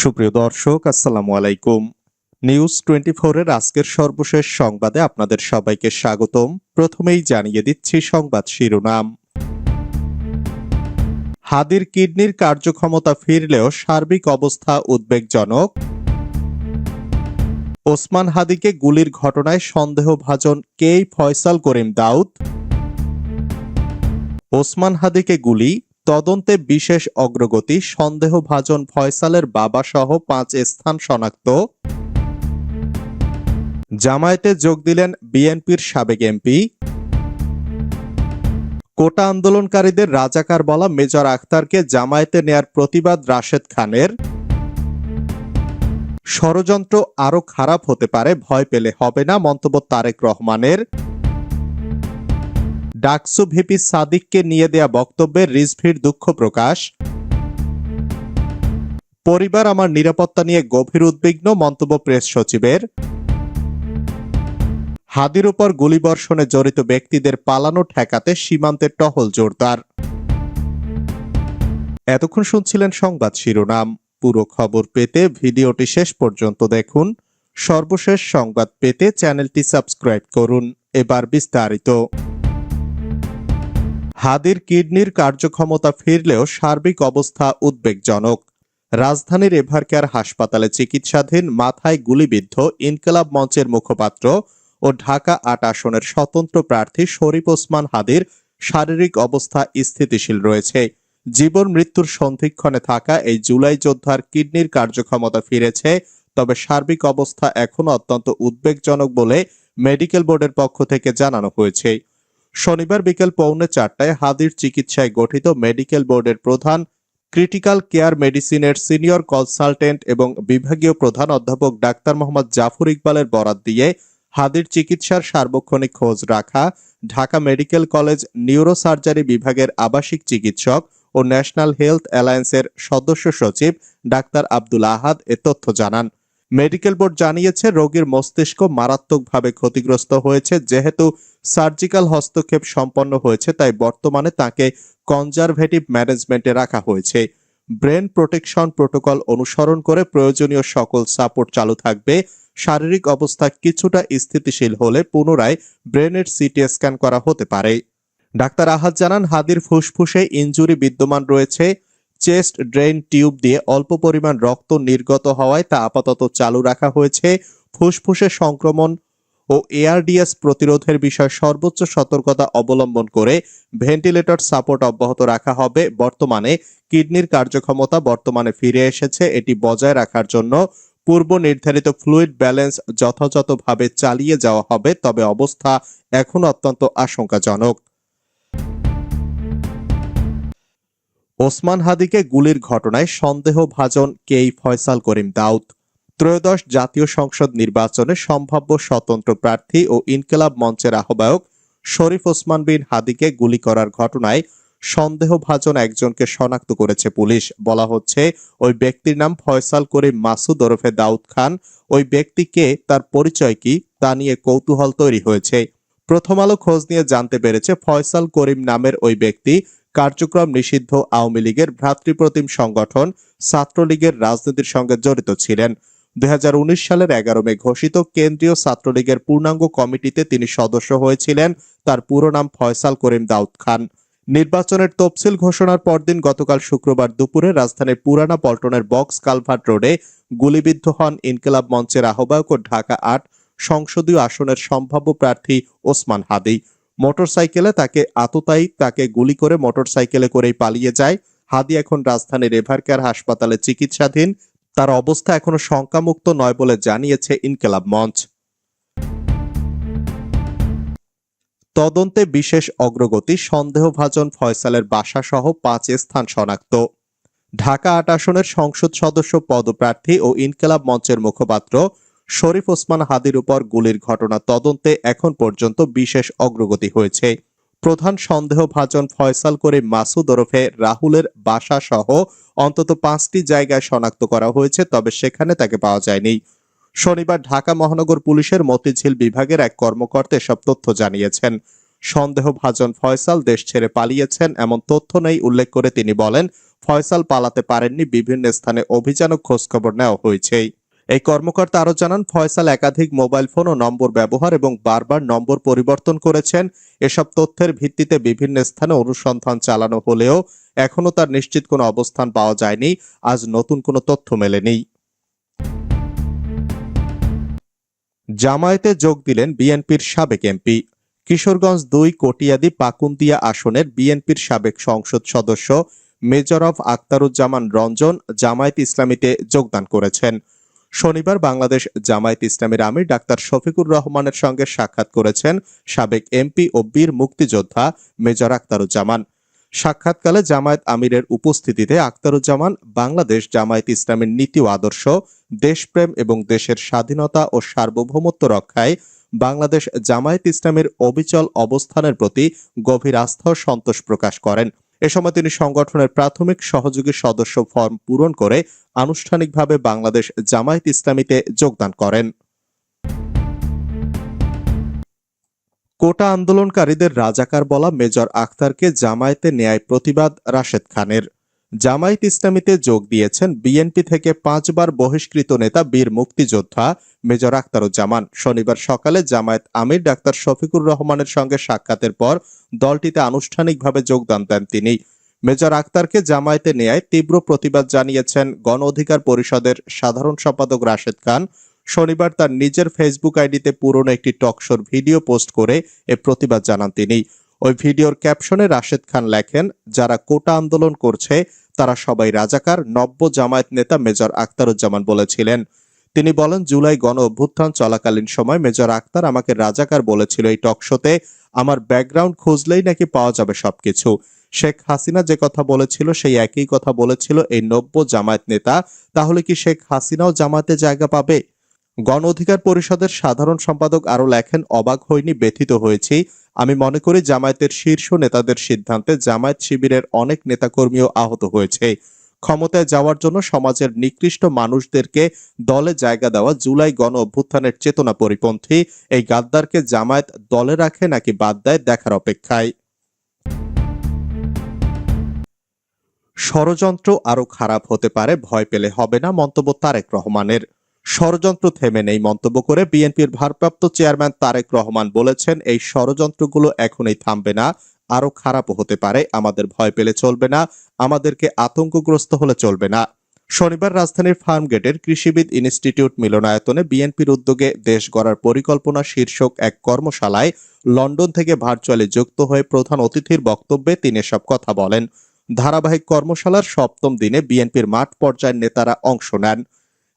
সুপ্রিয় দর্শক, আসসালামু আলাইকুম। নিউজ টোয়েন্টি এর আজকের সর্বশেষ সংবাদে আপনাদের সবাইকে স্বাগতম। প্রথমেই জানিয়ে দিচ্ছি সংবাদ শিরোনাম। হাদির কিডনির কার্যক্ষমতা ফিরলেও সার্বিক অবস্থা উদ্বেগজনক। ওসমান হাদিকে গুলির ঘটনায় সন্দেহভাজন কেই ফয়সাল করিম দাউদ। ওসমান হাদিকে গুলি তদন্তে বিশেষ অগ্রগতি, সন্দেহভাজন ফয়সালের বাবা সহ পাঁচ স্থান শনাক্ত। জামায়াতে যোগ দিলেন বিএনপির সাবেক এমপি। কোটা আন্দোলনকারীদের রাজাকার বলা মেজর আখতারকে জামায়াতে নেয়ার প্রতিবাদ রাশেদ খানের। ষড়যন্ত্র আরও খারাপ হতে পারে, ভয় পেলে হবে না, মন্তব্য তারেক রহমানের। ডাকসু ভিপি সাদিককে নিয়ে দেয়া বক্তব্যে রিজভির দুঃখ প্রকাশ। পরিবার আমার নিরাপত্তা নিয়ে গভীর উদ্বিগ্ন মন্তব্য প্রেস সচিবের। হাদির উপর গুলিবর্ষণে জড়িত ব্যক্তিদের পালানো ঠেকাতে সীমান্তের টহল জোরদার। এতক্ষণ শুনছিলেন সংবাদ শিরোনাম। পুরো খবর পেতে ভিডিওটি শেষ পর্যন্ত দেখুন। সর্বশেষ সংবাদ পেতে চ্যানেলটি সাবস্ক্রাইব করুন। এবার বিস্তারিত। হাদির কিডনির কার্যক্ষমতা ফিরলেও সার্বিক অবস্থা উদ্বেগজনক। রাজধানীর এভারকেয়ার হাসপাতালে চিকিৎসাধীন মাথায় গুলিবিদ্ধ ইনকলাব মঞ্চের মুখপাত্র ও ঢাকা আট আসনের স্বতন্ত্র প্রার্থী শরীফ ওসমান হাদির শারীরিক অবস্থা স্থিতিশীল রয়েছে। জীবন মৃত্যুর সন্ধিক্ষণে থাকা এই জুলাই যোদ্ধার কিডনির কার্যক্ষমতা ফিরেছে, তবে সার্বিক অবস্থা এখনও অত্যন্ত উদ্বেগজনক বলে মেডিকেল বোর্ডের পক্ষ থেকে জানানো হয়েছে। শনিবার বিকেল পৌনে চারটায় হাদির চিকিৎসায় গঠিত মেডিকেল বোর্ডের প্রধান ক্রিটিক্যাল কেয়ার মেডিসিনের সিনিয়র কনসালটেন্ট এবং বিভাগীয় প্রধান অধ্যাপক ডাক্তার মোহাম্মদ জাফর ইকবালের বরাত দিয়ে হাদির চিকিৎসার সার্বক্ষণিক খোঁজ রাখা, ঢাকা মেডিকেল কলেজ নিউরোসার্জারি বিভাগের আবাসিক চিকিৎসক ও ন্যাশনাল হেলথ অ্যালায়েন্সের সদস্য সচিব ডাক্তার আব্দুল আহাদ এ তথ্য জানান। মেডিকেল বোর্ড জানিয়েছে, রোগীর মস্তিষ্ক মারাত্মকভাবে ক্ষতিগ্রস্ত হয়েছে, যেহেতু সার্জিক্যাল হস্তক্ষেপ সম্পন্ন হয়েছে, তাই বর্তমানে তাকে কনজারভেটিভ ম্যানেজমেন্টে রাখা হয়েছে। ব্রেন প্রোটেকশন প্রোটোকল অনুসরণ করে প্রয়োজনীয় সকল সাপোর্ট চালু থাকবে। শারীরিক অবস্থা কিছুটা স্থিতিশীল হলে পুনরায় ব্রেনের সিটি স্ক্যান করা হতে পারে। ডাক্তার আহাদ জানান, হাদির ফুসফুসে ইনজুরি বিদ্যমান রয়েছে। চেস্ট ড্রেন টিউব দিয়ে অল্প পরিমাণ রক্ত নির্গত হওয়ায় তা আপাতত চালু রাখা হয়েছে। ফুসফুসে সংক্রমণ ও এআরডিএস প্রতিরোধের বিষয়ে সর্বোচ্চ সতর্কতা অবলম্বন করে ভেন্টিলেটর সাপোর্ট অব্যাহত রাখা হবে। বর্তমানে কিডনির কার্যক্ষমতা বর্তমানে ফিরে এসেছে। এটি বজায় রাখার জন্য পূর্ব নির্ধারিত ফ্লুইড ব্যালেন্স যথাযথভাবে চালিয়ে যাওয়া হবে, তবে অবস্থা এখন অত্যন্ত আশঙ্কাজনক। ওসমান হাদিকে গুলির ঘটনায় সন্দেহভাজন কেই ফয়সাল করিম দাউদ। ত্রয়োদশ জাতীয় সংসদ নির্বাচনে সম্ভাব্য স্বতন্ত্র প্রার্থী ও ইনকেলাব মঞ্চের আহ্বায়ক শরীফ ওসমান বিন হাদিকে গুলি করার ঘটনায় সন্দেহভাজন একজনকে শনাক্ত করেছে পুলিশ। বলা হচ্ছে, ওই ব্যক্তির নাম ফয়সাল করিম মাসুদ ওরফে দাউদ খান। ওই ব্যক্তিকে তার পরিচয় কি, তা নিয়ে কৌতূহল তৈরি হয়েছে। প্রথম আলো খোঁজ নিয়ে জানতে পেরেছে, ফয়সাল করিম নামের ওই ব্যক্তি কার্যক্রম নিষিদ্ধ আওয়ামী লীগের ভ্রাতৃপ্রতিম সংগঠন ছাত্রলীগের রাজনীতির সঙ্গে জড়িত ছিলেন। দু হাজার উনিশ সালের এগারো মে ঘোষিত কেন্দ্রীয় ছাত্রলীগের পূর্ণাঙ্গ কমিটিতে তিনি সদস্য হয়েছিলেন। তার পুরো নাম ফয়সাল করিম দাউদ খান। নির্বাচনের তফসিল ঘোষণার পরদিন গতকাল শুক্রবার দুপুরে রাজধানীর পুরানা পল্টনের বক্স কালভার্ট রোডে গুলিবিদ্ধ হন ইনকেলাব মঞ্চের আহ্বায়ক ও ঢাকা আট সংসদীয় আসনের সম্ভাব্য প্রার্থী ওসমান হাদি। মোটরসাইকেলে তাকে আততায়ী, তাকে গুলি করে মোটরসাইকেলে করেই পালিয়ে যায়। হাদি এখন রাজধানীর এভারকেয়ার হাসপাতালে চিকিৎসাধীন। তার অবস্থা এখনও শঙ্কামুক্ত নয় বলে জানিয়েছে ইনকেলাব মঞ্চ। তদন্তে বিশেষ অগ্রগতি, সন্দেহভাজন ফয়সালের বাসা সহ পাঁচ স্থান শনাক্ত। ঢাকা আট আসনের সংসদ সদস্য পদপ্রার্থী ও ইনকেলাব মঞ্চের মুখপাত্র শরীফ ওসমান হাদির উপর গুলির ঘটনা তদন্তে এখন পর্যন্ত বিশেষ অগ্রগতি হয়েছে। প্রধান সন্দেহভাজন ফয়সাল করে মাসুদ ওরফে রাহুলের বাসা সহ অন্তত পাঁচটি জায়গায় শনাক্ত করা হয়েছে, তবে সেখানে তাকে পাওয়া যায়নি। শনিবার ঢাকা মহানগর পুলিশের মতিঝিল বিভাগের এক কর্মকর্তা এসব তথ্য জানিয়েছেন। সন্দেহভাজন ফয়সাল দেশ ছেড়ে পালিয়েছেন এমন তথ্য নেই, উল্লেখ করে তিনি বলেন, ফয়সাল পালাতে পারেননি, বিভিন্ন স্থানে অভিযান ও খোঁজখবর নেওয়া হয়েছে। এই কর্মকর্তা আরও জানান, ফয়সাল একাধিক মোবাইল ফোন ও নম্বর ব্যবহার এবং বারবার নম্বর পরিবর্তন করেছেন। এসব তথ্যের ভিত্তিতে বিভিন্ন স্থানে অনুসন্ধান চালানো হলেও এখনও তার নিশ্চিত কোনো অবস্থান পাওয়া যায়নি। আজ নতুন কোনো তথ্য মেলেনি। জামায়াতে যোগ দিলেন বিএনপির সাবেক এমপি। কিশোরগঞ্জ দুই কটিয়াদি পাকুন্দিয়া আসনের বিএনপির সাবেক সংসদ সদস্য মেজর অফ আক্তারুজ্জামান রঞ্জন জামায়াত ইসলামীতে যোগদান করেছেন। শনিবার বাংলাদেশ জামায়াত ইসলামীর আমির ডাক্তার শফিকুর রহমানের সঙ্গে সাক্ষাৎ করেছেন সাবেক এমপি ও বীর মুক্তিযোদ্ধা মেজর আক্তারুজ্জামান সাক্ষাৎকালে জামায়াত আমিরের উপস্থিতিতে আক্তারুজ্জামান বাংলাদেশ জামায়াত ইসলামের নীতি ও আদর্শ, দেশপ্রেম এবং দেশের স্বাধীনতা ও সার্বভৌমত্ব রক্ষায় বাংলাদেশ জামায়াত ইসলামের অবিচল অবস্থানের প্রতি গভীর আস্থা ও সন্তোষ প্রকাশ করেন। এ সময় তিনি সংগঠনের প্রাথমিক সহযোগী সদস্য ফর্ম পূরণ করে আনুষ্ঠানিকভাবে বাংলাদেশ জামায়াত ইসলামীতে যোগদান করেন। কোটা আন্দোলনকারীদের রাজাকার বলা মেজর আখতারকে জামায়াতে ন্যায় প্রতিবাদ রাশেদ খানের। জামায়াত ইসলামীতে যোগ দিয়েছেন বিএনপি থেকে পাঁচবার বহিষ্কৃত নেতা বীর মুক্তিযোদ্ধা মেজর আখতারুজ্জামান। শনিবার সকালে জামায়াত আমির ডাক্তার শফিকুর রহমানের সঙ্গে সাক্ষাতের পর দলটিতে আনুষ্ঠানিকভাবে যোগদান দেন তিনি। মেজর আক্তারকে জামায়াতে নেয় তীব্র প্রতিবাদ জানিয়েছেন গণ অধিকার পরিষদের সাধারণ সম্পাদক রাশেদ খান। শনিবার তার নিজের ফেসবুক আইডিতে পুরনো একটি টকশোর ভিডিও পোস্ট করে এ প্রতিবাদ জানান তিনি। ওই ভিডিওর ক্যাপশনে রাশেদ খান লেখেন, যারা কোটা আন্দোলন করছে, তারা সবাই রাজাকার, নব্য জামায়াত নেতা মেজর আক্তারুজ্জামান বলেছিলেন। তিনি বলেন, জুলাই গণ অভ্যুত্থান চলাকালীন সময় মেজর আক্তার আমাকে রাজাকার বলেছিল এই টকশোতে আমার ব্যাকগ্রাউন্ড খুঁজলেই নাকি পাওয়া যাবে সবকিছু। শেখ হাসিনা যে কথা বলেছিল, সেই একই কথা বলেছিল এই নব্য জামায়াত নেতা। তাহলে কি শেখ হাসিনাও জামায়াতে জায়গা পাবে? গণ অধিকার পরিষদের সাধারণ সম্পাদক আরও লেখেন, অবাক হয়নি ব্যথিত হয়েছি। আমি মনে করি জামায়াতের শীর্ষ নেতাদের সিদ্ধান্তে জামায়াত শিবিরের অনেক নেতাকর্মীও আহত হয়েছে। ক্ষমতায় যাওয়ার জন্য সমাজের নিকৃষ্ট মানুষদেরকে দলে জায়গা দেওয়া জুলাই গণ অভ্যুত্থানের চেতনা পরিপন্থী। এই গাদ্দারকে জামায়াত দলে রাখে নাকি বাদ দেয়, দেখার অপেক্ষায়। ষড়যন্ত্র আরও খারাপ হতে পারে, ভয় পেলে হবে না, মন্তব্য তারেক রহমানের। ষড়যন্ত্র থেমে নেই মন্তব্য করে বিএনপির ভারপ্রাপ্ত চেয়ারম্যান তারেক রহমান বলেছেন, এই ষড়যন্ত্রগুলো এখনই থামবে না আরও খারাপও হতে পারে, আমাদের ভয় পেলে চলবে না, আমাদেরকে আতঙ্কগ্রস্ত হলে চলবে না। শনিবার রাজধানীর ফার্মগেটের কৃষিবিদ ইনস্টিটিউট মিলনায়তনে বিএনপির উদ্যোগে দেশ গড়ার পরিকল্পনা শীর্ষক এক কর্মশালায় লন্ডন থেকে ভার্চুয়ালি যুক্ত হয়ে প্রধান অতিথির বক্তব্যে তিনি এসব কথা বলেন। ধারাবাহিক কর্মশালার সপ্তম দিনে বিএনপির মাঠ পর্যায়ের নেতারা অংশ নেন।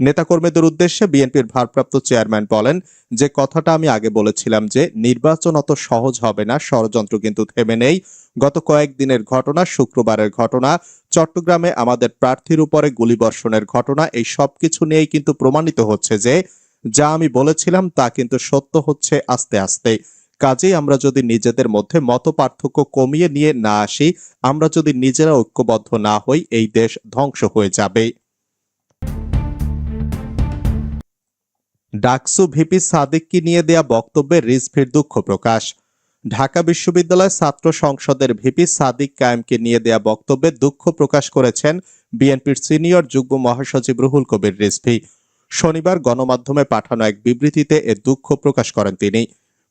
নেতাকর্মীদের উদ্দেশ্যে বিএনপির ভারপ্রাপ্ত চেয়ারম্যান বলেন, যে কথাটা আমি আগে বলেছিলাম যে নির্বাচন অত সহজ হবে না, ষড়যন্ত্র কিন্তু থেমে নেই। গত কয়েকদিনের ঘটনা, শুক্রবারের ঘটনা, চট্টগ্রামে আমাদের প্রার্থীর উপরে গুলিবর্ষণের ঘটনা, এই সব কিছু নিয়েই কিন্তু প্রমাণিত হচ্ছে যে যা আমি বলেছিলাম তা কিন্তু সত্য হচ্ছে আস্তে আস্তে। কাজেই আমরা যদি নিজেদের মধ্যে মত পার্থক্য কমিয়ে নিয়ে না আসি, আমরা যদি নিজেরা ঐক্যবদ্ধ না হই, এই দেশ ধ্বংস হয়ে যাবে। ডাকসু ভিপি সাদিককে নিয়ে দেয়া বক্তব্যে রিজভির দুঃখ প্রকাশ। ঢাকা বিশ্ববিদ্যালয় ছাত্র সংসদের ভিপি সাদিক কায়েমকে নিয়ে দেয়া বক্তব্যে দুঃখ প্রকাশ করেছেন বিএনপির সিনিয়র যুগ্ম মহাসচিব রুহুল কবির রিজভি। শনিবার গণমাধ্যমে পাঠানো এক বিবৃতিতে এ দুঃখ প্রকাশ করেন তিনি।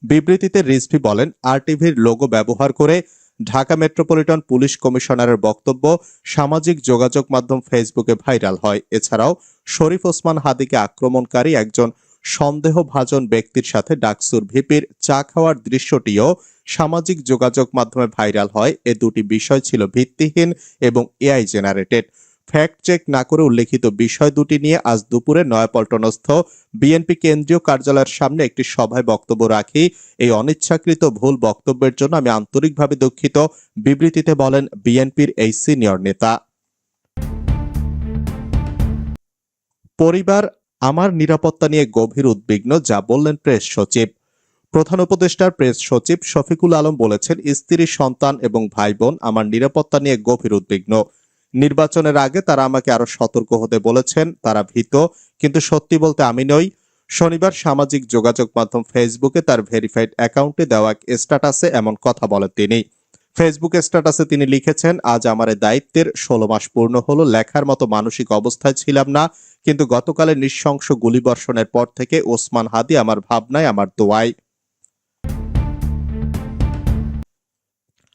বিবৃতিতে রিজভি বলেন, আরটিভির লোগো ব্যবহার করে ঢাকা মেট্রোপলিটন পুলিশ কমিশনারের বক্তব্য সামাজিক যোগাযোগ মাধ্যম ফেসবুকে ভাইরাল হয়। এছাড়াও শরীফ ওসমান হাদিকে আক্রমণকারী একজন সন্দেহভাজন ব্যক্তির সাথে ডাকসুর ভিপির চা খাওয়ার দৃশ্যটিও সামাজিক যোগাযোগ মাধ্যমে ভাইরাল হয়। এ দুটি বিষয় ছিল ভিত্তিহীন এবং এআই জেনারেটেড। ফ্যাক্ট চেক না করে উল্লেখিত বিষয় দুটি নিয়ে আজ দুপুরে নয়াপল্টনস্থ বিএনপি কেন্দ্রীয় কার্যালয়ের সামনে একটি সভায় বক্তব্য রাখি। এই অনিচ্ছাকৃত ভুল বক্তব্যের জন্য আমি আন্তরিকভাবে দুঃখিত। বিবৃতিতে বলেন বিএনপির এই সিনিয়র নেতা। পরিবার আমার নিরাপত্তা নিয়ে গভীর উদ্বিগ্ন, যা বললেন প্রেস সচিব। প্রধান উপদেষ্টার প্রেস সচিব শফিকুল আলম বলেছেন, স্ত্রী, সন্তান এবং ভাই বোন আমার নিরাপত্তা নিয়ে গভীর উদ্বিগ্ন। নির্বাচনের আগে তারা আমাকে আরও সতর্ক হতে বলেছেন, তারা ভীত, কিন্তু সত্যি বলতে আমি নই। শনিবার সামাজিক যোগাযোগ মাধ্যম ফেসবুকে তার ভেরিফাইড অ্যাকাউন্টে দেওয়া এক স্ট্যাটাসে এমন কথা বলেন তিনি। ফেসবুক স্ট্যাটাসে তিনি লিখেছেন, আজ আমার দায়িত্বের ষোলো মাস পূর্ণ হলো, লেখার মতো মানসিক অবস্থায় ছিলাম না, কিন্তু গতকালের নৃশংস গুলিবর্ষণের পর থেকে ওসমান হাদি আমার ভাবনায়, আমার দোয়ায়।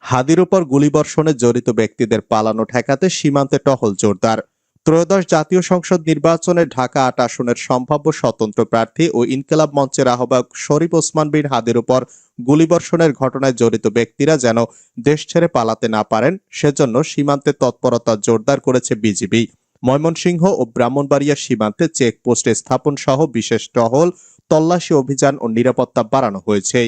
হাদির উপর গুলিবর্ষণে জড়িত ব্যক্তিদের পালানো ঠেকাতে সীমান্তে টহল জোরদার। ত্রয়োদশ জাতীয় সংসদ নির্বাচনে ঢাকা আট আসনের সম্ভাব্য স্বতন্ত্র প্রার্থী ও ইনকেলাব মঞ্চের আহ্বায়ক শরীফ ওসমান বিন হাদের উপর গুলিবর্ষণের ঘটনায় জড়িত ব্যক্তিরা যেন দেশ ছেড়ে পালাতে না পারেন, সেজন্য সীমান্তে তৎপরতা জোরদার করেছে বিজিবি। ময়মনসিংহ ও ব্রাহ্মণবাড়িয়া সীমান্তে চেকপোস্ট স্থাপন সহ বিশেষ টহল, তল্লাশি অভিযান ও নিরাপত্তা বাড়ানো হয়েছে।